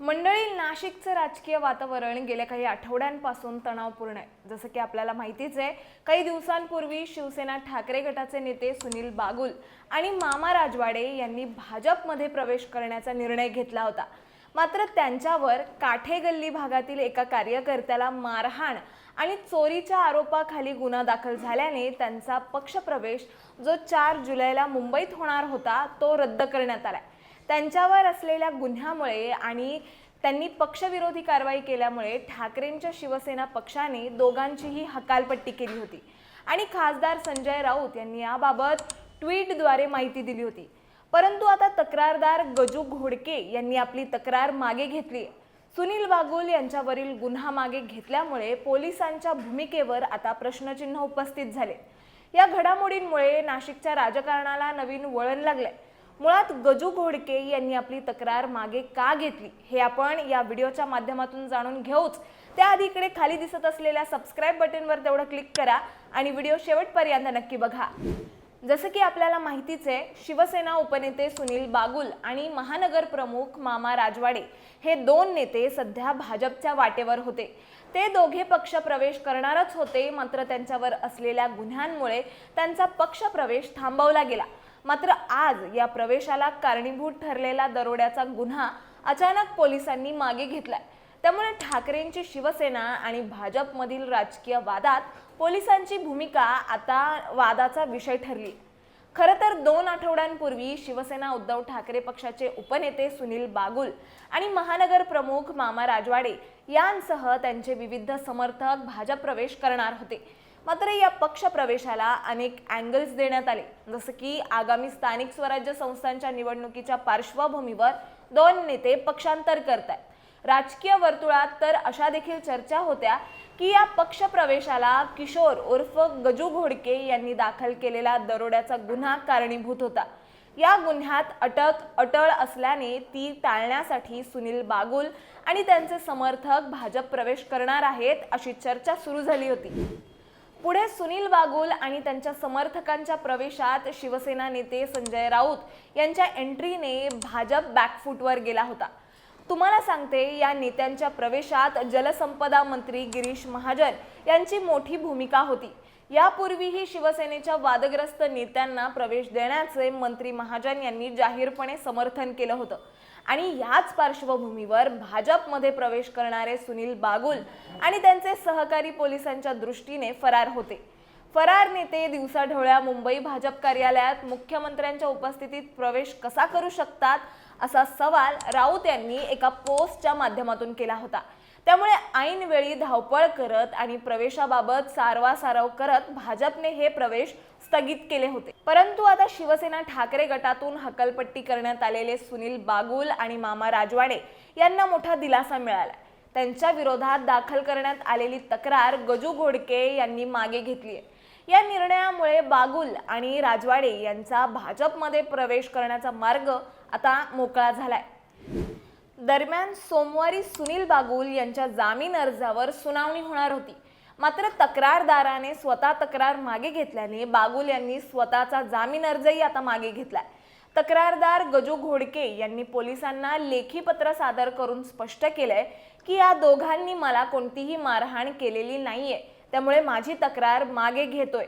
मंडळी नाशिकचं राजकीय वातावरण गेल्या काही आठवड्यांपासून तणावपूर्ण आहे. जसं की आपल्याला माहितीच आहे काही दिवसांपूर्वी शिवसेना ठाकरे गटाचे नेते सुनील बागुल आणि मामा राजवाडे यांनी भाजपमध्ये प्रवेश करण्याचा निर्णय घेतला होता. मात्र त्यांच्यावर काठेगल्ली भागातील एका कार्यकर्त्याला मारहाण आणि चोरीच्या आरोपाखाली गुन्हा दाखल झाल्याने त्यांचा पक्षप्रवेश जो चार जुलैला मुंबईत होणार होता तो रद्द करण्यात आला आहे त्यांच्यावर असलेल्या गुन्ह्यामुळे आणि त्यांनी पक्षविरोधी कारवाई केल्यामुळे ठाकरेंच्या शिवसेना पक्षाने दोघांचीही हकालपट्टी केली होती. आणि खासदार संजय राऊत यांनी याबाबत ट्विटद्वारे माहिती दिली होती. परंतु आता तक्रारदार गजू घोडके यांनी आपली तक्रार मागे घेतली. सुनील बागुल यांच्यावरील गुन्हा मागे घेतल्यामुळे पोलिसांच्या भूमिकेवर आता प्रश्नचिन्ह उपस्थित झाले. या घडामोडींमुळे नाशिकच्या राजकारणाला नवीन वळण लागलंय. मुळात गजू घोडके यांनी आपली तक्रार मागे का घेतली हे आपण या व्हिडिओच्या माध्यमातून जाणून घेऊच. त्याआधी इकडे खाली दिसत असलेल्या सबस्क्राईब बटनवर तेवढं क्लिक करा आणि व्हिडिओ शेवटपर्यंत नक्की बघा. जसं की आपल्याला माहितीच आहे शिवसेना उपनेते सुनील बागुल आणि महानगर प्रमुख मामा राजवाडे हे दोन नेते सध्या भाजपच्या वाटेवर होते. ते दोघे पक्ष प्रवेश करणारच होते मात्र त्यांच्यावर असलेल्या गुन्ह्यांमुळे त्यांचा पक्ष प्रवेश थांबवला गेला. मात्र आज या प्रवेशाला कारणीभूत ठरलेला दरोड्याचा गुन्हा अचानक पोलिसांनी मागे घेतलाय. त्यामुळे ठाकरेंची शिवसेना आणि भाजपमधील राजकीय वादात पोलिसांची भूमिका आता वादाचा विषय ठरली. खरं तर दोन आठवड्यांपूर्वी शिवसेना उद्धव ठाकरे पक्षाचे उपनेते सुनील बागुल आणि महानगर प्रमुख मामा राजवाडे यांसह त्यांचे विविध समर्थक भाजप प्रवेश करणार होते. मात्र या पक्ष प्रवेशाला अनेक अँगल्स देण्यात आले. जसं की आगामी स्थानिक स्वराज्य संस्थांच्या निवडणुकीच्या पार्श्वभूमीवर दोन नेते पक्षांतर करत आहेत राजकीय वर्तुळात तर अशा देखील चर्चा होत्या की या पक्ष प्रवेशाला किशोर उर्फ गजू घोडके यांनी दाखल केलेला दरोड्याचा गुन्हा कारणीभूत होता. या गुन्ह्यात अटक अटळ असल्याने ती टाळण्यासाठी सुनील बागुल आणि त्यांचे समर्थक भाजप प्रवेश करणार आहेत अशी चर्चा सुरू झाली होती. पुढे सुनील बागुल आणि त्यांच्या समर्थकांच्या प्रवेशात शिवसेना नेते संजय राऊत यांच्या एंट्रीने भाजप बॅकफूटवर गेला होता. तुम्हाला सांगते या नेत्यांच्या प्रवेशात जलसंपदा मंत्री गिरीश महाजन यांची मोठी भूमिका होती. यापूर्वीही शिवसेनेच्या वादग्रस्त नेत्यांना प्रवेश देण्याचे मंत्री महाजन यांनी जाहीरपणे समर्थन केलं होतं. आणि याच पार्श्वभूमीवर भाजपमध्ये प्रवेश करणारे सुनील बागुल आणि त्यांचे सहकारी पोलिसांच्या दृष्टीने फरार होते. फरार नेते दिवसाढवळ्या मुंबई भाजप कार्यालयात मुख्यमंत्र्यांच्या उपस्थितीत प्रवेश कसा करू शकतात असा सवाल राऊत यांनी एका पोस्टच्या माध्यमातून केला होता. त्यामुळे ऐनवेळी धावपळ करत आणि प्रवेशाबाबत सारवासारव करत भाजपने हे प्रवेश स्थगित केले होते. परंतु आता शिवसेना ठाकरे गटातून हकलपट्टी करण्यात आलेले सुनील बागुल आणि मामा राजवाडे यांना मोठा दिलासा मिळाला. त्यांच्या विरोधात दाखल करण्यात आलेली तक्रार गजू घोडके यांनी मागे घेतली आहे. या निर्णयामुळे बागुल आणि राजवाडे यांचा भाजपमध्ये प्रवेश करण्याचा मार्ग आता मोकळा झालाय. दरम्यान सोमवारी सुनील बागुल यांच्या जामीन अर्जावर सुनावणी होणार होती. मात्र तक्रारदाराने स्वतः तक्रार मागे घेतल्याने बागुल यांनी स्वतःचा जामीन अर्जही आता मागे घेतलाय. तक्रारदार गजू घोडके यांनी पोलिसांना लेखी पत्र सादर करून स्पष्ट केलंय की या दोघांनी मला कोणतीही मारहाण केलेली नाहीये त्यामुळे माझी तक्रार मागे घेतोय.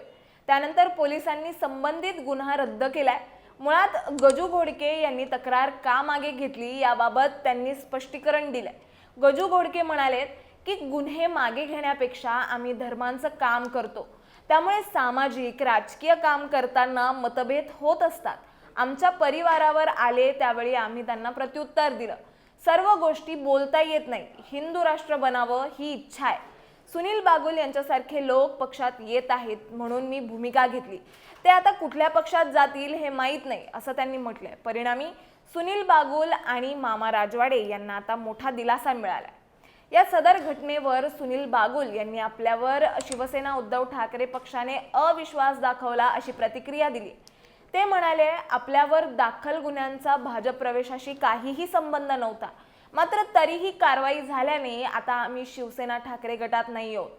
त्यानंतर पोलिसांनी संबंधित गुन्हा रद्द केलाय. मुळात गजू घोडके यांनी तक्रार का मागे घेतली याबाबत त्यांनी स्पष्टीकरण दिलंय. गजू घोडके म्हणाले की गुन्हे मागे घेण्यापेक्षा आम्ही धर्मांचं काम करतो. त्यामुळे सामाजिक राजकीय काम करताना मतभेद होत असतात. आमच्या परिवारावर आले त्यावेळी आम्ही त्यांना प्रत्युत्तर दिलं. सर्व गोष्टी बोलता येत नाही. हिंदू राष्ट्र बनावं ही इच्छा आहे. सुनील बागुल यांच्यासारखे लोक पक्षात येत आहेत म्हणून मी भूमिका घेतली. ते आता कुठल्या पक्षात जातील हे माहीत नाही असं त्यांनी म्हटलंय. परिणामी सुनील बागुल आणि मामा राजवाडे यांना आता मोठा दिलासा मिळाला या सदर घटनेवर सुनील बागुल यांनी आपल्यावर शिवसेना उद्धव ठाकरे पक्षाने अविश्वास दाखवला अशी प्रतिक्रिया दिली. ते म्हणाले आपल्यावर दाखल गुन्ह्यांचा भाजप प्रवेशाशी काहीही संबंध नव्हता. मात्र तरीही कारवाई झाल्याने आता आम्ही शिवसेना ठाकरे गटात नाही आहोत.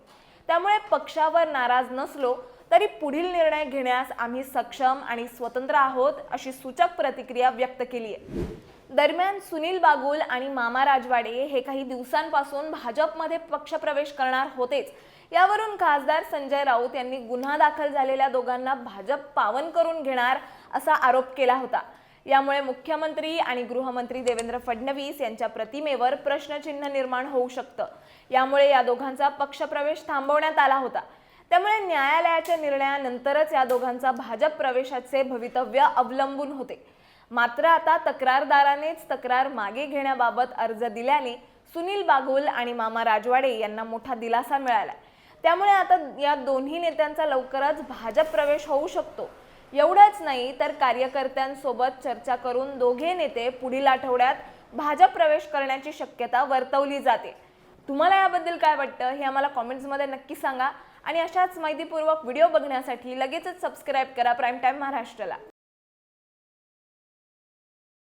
त्यामुळे पक्षावर नाराज नसलो तरी पुढील निर्णय घेण्यास आम्ही सक्षम आणि स्वतंत्र आहोत अशी सूचक प्रतिक्रिया व्यक्त केली आहे. दरम्यान सुनील बागुल आणि मामा राजवाडे हे काही दिवसांपासून भाजपमध्ये पक्षप्रवेश करणार होतेच. यावरून खासदार संजय राऊत यांनी गुन्हा दाखल झालेल्या दोघांना भाजप पावन करून घेणार असा आरोप केला होता. यामुळे मुख्यमंत्री आणि गृहमंत्री देवेंद्र फडणवीस यांच्या प्रतिमेवर प्रश्नचिन्ह निर्माण होऊ शकतं. यामुळे या दोघांचा पक्षप्रवेश थांबवण्यात आला होता. त्यामुळे न्यायालयाच्या निर्णयानंतरच या दोघांचा भाजप प्रवेशाचे भवितव्य अवलंबून होते. मात्र आता तक्रारदारानेच तक्रार मागे घेण्याबाबत अर्ज दिल्याने सुनील बागुल आणि मामा राजवाडे यांना मोठा दिलासा मिळाला त्यामुळे आता या दोन्ही नेत्यांचा लवकरच भाजप प्रवेश होऊ शकतो. एवढंच नाही तर कार्यकर्त्यांसोबत चर्चा करून दोघे नेते पुढील आठवड्यात भाजप प्रवेश करण्याची शक्यता वर्तवली जाते. तुम्हाला याबद्दल काय वाटतं हे आम्हाला कॉमेंट्समध्ये नक्की सांगा. आणि अशाच माहितीपूर्वक व्हिडिओ बघण्यासाठी लगेचच सबस्क्राईब करा प्राईम टाईम महाराष्ट्राला.